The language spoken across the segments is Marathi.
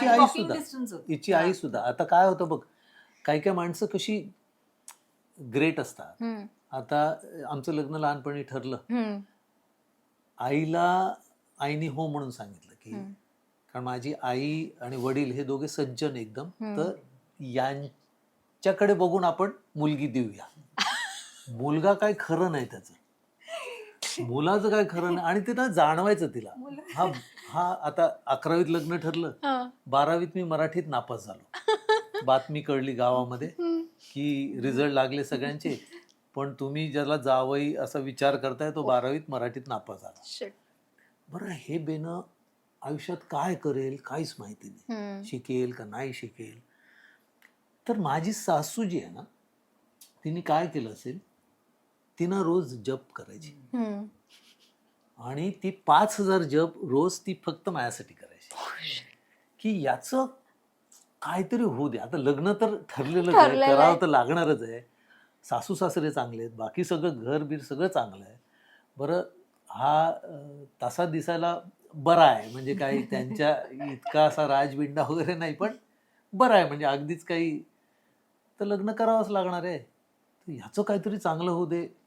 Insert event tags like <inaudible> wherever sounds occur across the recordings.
हिची आई सुद्धा. हिची आई सुद्धा. आता काय होतं बघ काही काही माणसं कशी ग्रेट असतात. आता आमचं लग्न लहानपणी ठरलं. आईला आईने हो म्हणून सांगितलं की. कारण माझी आई आणि वडील हे दोघे सज्जन एकदम. तर यांच्याकडे बघून आपण मुलगी देऊया. मुलगा काय खरं नाही त्याचं. मुलाचं काय खरं नाही. आणि ते ना जाणवायचं तिला. हा हा आता अकरावीत लग्न ठरलं. बारावीत मी मराठीत नापास झालो. <laughs> बातमी कळली गावामध्ये. की रिझल्ट लागले सगळ्यांचे. पण तुम्ही ज्याला जावई असा विचार करताय तो बारावीत मराठीत नापास झाला. बरं हे बेनं आयुष्यात काय करेल काहीच माहिती नाही. शिकेल का नाही शिकेल? तर माझी सासू जी आहे ना तिने काय केलं असेल? तिनं रोज जप करायची. आणि ती पाच हजार जप रोज ती फक्त माझ्यासाठी करायची. की याचं काहीतरी होऊ दे. आता लग्न तर ठरलेलं. करावं तर लागणारच आहे. सासू सासरे चांगले आहेत. बाकी सगळं घर बीर सगळं चांगलं आहे. बरं हा तसा दिसायला बरा आहे. म्हणजे काही <laughs> त्यांच्या इतका असा राजबिंडा वगैरे नाही पण बरं आहे. म्हणजे अगदीच काही तर लग्न करावंच लागणार आहे. ह्याचं काहीतरी चांगलं होऊ दे.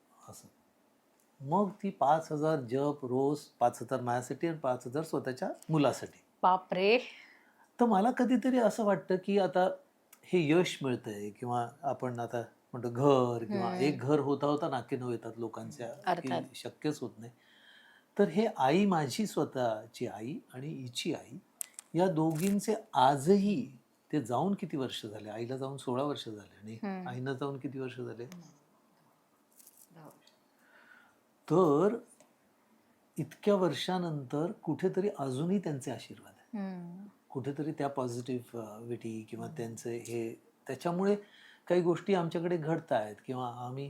मग ती पाच हजार जप रोज पाच हजार माझ्यासाठी आणि पाच हजार स्वतःच्या मुलासाठी बापरे तर मला कधीतरी असं वाटतं की आता हे यश मिळतंय किंवा आपण आता म्हणतो घर किंवा. एक घर होता होता नाके नऊ येतात लोकांच्या. की शक्यच होत नाही तर हे आई माझी स्वतःची आई आणि हिची आई या दोघींचे आजही ते जाऊन किती वर्ष झाले आईला जाऊन सोळा वर्ष झाले आणि. आईला जाऊन किती वर्ष झाले. तर इतक्या वर्षानंतर कुठेतरी अजूनही त्यांचे आशीर्वाद आहे कुठेतरी त्या पॉझिटिव्हिटी किंवा त्यांचे हे त्याच्यामुळे काही गोष्टी आमच्याकडे घडत आहेत किंवा आम्ही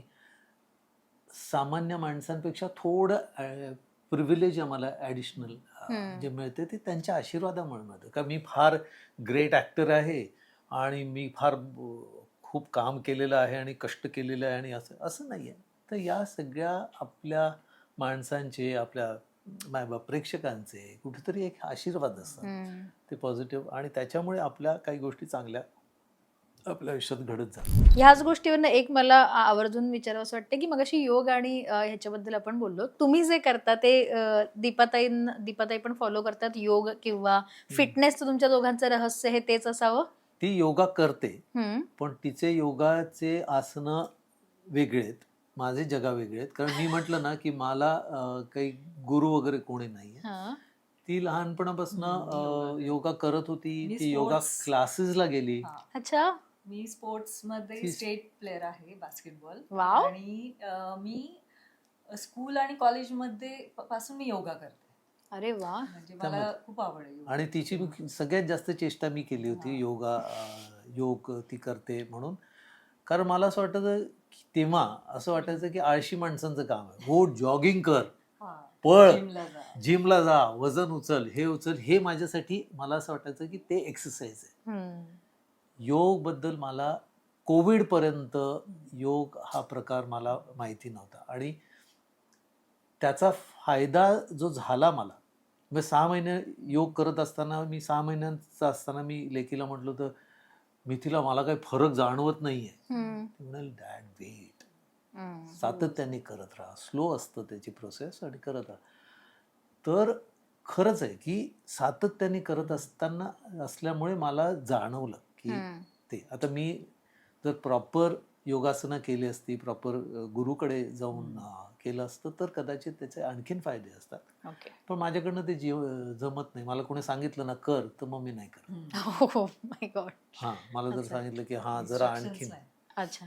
सामान्य माणसांपेक्षा थोडं प्रिव्हिलेज आम्हाला ॲडिशनल. जे मिळते ते त्यांच्या आशीर्वादामुळे मिळतं. का मी फार ग्रेट ॲक्टर आहे आणि मी फार खूप काम केलेलं आहे आणि कष्ट केलेलं आहे आणि असं असं नाही आहे तर या सगळ्या आपल्या माणसांचे आपल्या मायबाप प्रेक्षकांचे कुठेतरी एक आशीर्वाद असतात. ते पॉझिटिव्ह आणि त्याच्यामुळे आपल्या काही गोष्टी चांगल्या आपल्या आयुष्यात घडत जातात. ह्याच गोष्टीवरनं एक मला आवर्जून विचारावं असं वाटतं की मगाशी योग आणि ह्याच्याबद्दल आपण बोललो. तुम्ही जे करता ते दीपाताई दीपाताई पण फॉलो करतात. योग किंवा फिटनेसचं तुमच्या दोघांचं रहस्य हे तेच असावं? ती योगा करते पण तिचे योगाचे आसनं वेगळे आहेत. माझे जगा वेगळे आहेत. कारण मी म्हटलं ना की मला अं, काही गुरु वगैरे कोणी नाही हा. ती लहानपणापासून योगा योगा करत होती. मी ती योगा sports- क्लासेसला गेली. हा. अच्छा. मी स्पोर्ट्समध्ये स्टेट प्लेअर आहे बास्केटबॉल. वाव. आणि अं, मी स्कूल आणि कॉलेजमध्ये प- पासून मी योगा करते. अरे वा. म्हणजे मला त्यामुळे- खूप आवड आहे योगा. आणि तिची मी सगळ्यात जास्त चेष्टा मी केली होती हा. योगा अं, योग ती करते म्हणून. कारण मला असं वाटायचं की तेव्हा असं वाटायचं की आळशी माणसांचं काम आहे हो जॉगिंग कर. पळ जिमला जा. वजन उचल हे उचल हे माझ्यासाठी मला असं वाटायचं की ते एक्सरसाइज आहे योगबद्दल मला कोविड पर्यंत योग हा प्रकार मला माहिती नव्हता आणि त्याचा फायदा जो झाला मला मी सहा महिने योग करत असताना मी सहा महिन्यांचा असताना मी लेकीला म्हटलं होतं मी तिला मला काही फरक जाणवत नाहीये. ती म्हणाल डॅड वेट. सातत्याने करत राहा. स्लो असतं त्याची प्रोसेस आणि करत राहा. तर खरंच आहे की सातत्याने करत असताना असल्यामुळे मला जाणवलं की ते. आता मी जर प्रॉपर योगासनं केली असती प्रॉपर गुरुकडे जाऊन केलं असतं तर कदाचित त्याचे आणखीन फायदे असतात. ओके. पण माझ्याकडनं ते जीव जमत नाही. मला कोणी सांगितलं ना कर तर मग मी नाही करत. <laughs> हो गॉड हां मला जर. सांगितलं की हां जरा आणखीन. अच्छा.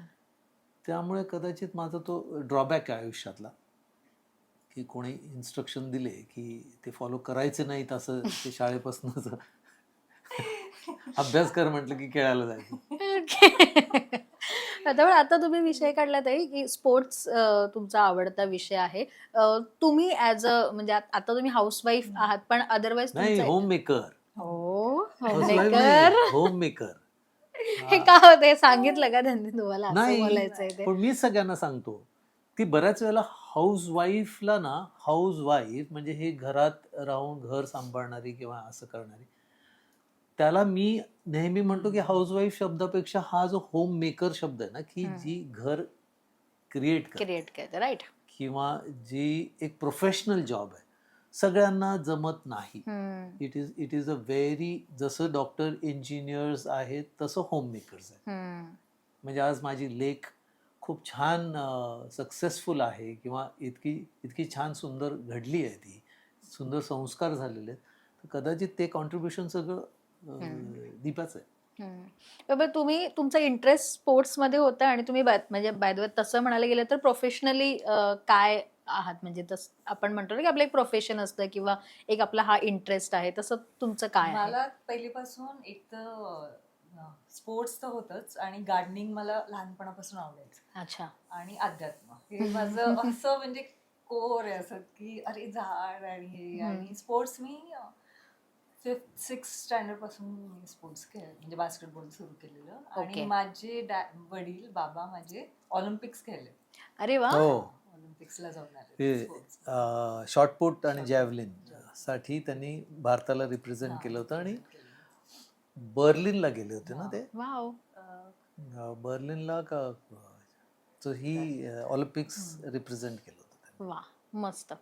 त्यामुळे कदाचित माझा तो ड्रॉबॅक आहे आयुष्यातला. की कोणी इन्स्ट्रक्शन दिले की ते फॉलो करायचे नाहीत असं <laughs> ते शाळेपासूनच. <laughs> अभ्यास कर म्हटलं की खेळायला जायचं. पण आता तुम्ही विषय काढलात आहे की स्पोर्ट्स तुमचा आवडता विषय आहे. तुम्ही ऍज अ म्हणजे आत- तुम्ही हाऊसवाईफ आहात पण अदरवाईज नाही होम मेकर हो homemaker. होम मेकर <laughs> हे का होते सांगितलं का त्यांनी तुम्हाला. बोलायचंय ते. पण मीच सगळ्यांना सांगतो की बऱ्याच वेळेला हाऊस वाईफला ना हाऊस वाईफ म्हणजे हे घरात राहून घर सांभाळणारी किंवा असं करणारी त्याला मी नेहमी म्हणतो की हाऊसवाईफ शब्दापेक्षा हा जो होम मेकर शब्द आहे ना की. जी घर क्रिएट कर क्रिएट करते राईट किंवा जी एक प्रोफेशनल जॉब आहे. सगळ्यांना जमत नाही. It is it is a very जसं डॉक्टर इंजिनियर्स आहेत तसं होम मेकर्स आहेत म्हणजे आज माझी लेख खूप छान सक्सेसफुल आहे किंवा इतकी इतकी छान सुंदर घडली आहे ती. सुंदर संस्कार झालेले आहेत. तर कदाचित ते कॉन्ट्रीब्युशन सगळं. दीपाचं आहे. बाबा तुम्ही तुमचा इंटरेस्ट स्पोर्ट्समध्ये होता आणि तुम्ही बाय- म्हणजे बाय द वे तसं म्हणायला गेलं तर प्रोफेशनली काय आहात? म्हणजे तस आपण म्हणतो ना की आपलं एक प्रोफेशन असतं किंवा एक आपला हा इंटरेस्ट आहे. तसं तुमचं काय आहे? मला पहिलीपासून एक तर स्पोर्ट्स तर होतच आणि गार्डनिंग मला लहानपणापासून आवडायचं. अच्छा. आणि अध्यात्म हे माझं असं म्हणजे कोर आहे असं की अरे झाड आणि हे. आणि स्पोर्ट्स मी फिफ्थ सिक्स स्टँडर्डपासून मी स्पोर्ट्स खेळ म्हणजे बास्केटबॉल सुरू केलेलं. Okay. आणि माझे डॅ- वडील बाबा माझे ऑलिम्पिक्स खेळले. अरे वा. हो. ऑलिम्पिक्सला जाऊन आले. शॉर्टपुट आणि जॅव्हलिनसाठी त्यांनी भारताला रिप्रेझेंट केलं होतं आणि. बर्लिनला गेले होते ना ते? वाव. अं, बर्लिनला का ही ऑलिम्पिक्स रिप्रेझेंट केलं होतं त्यांनी. वा मस्त.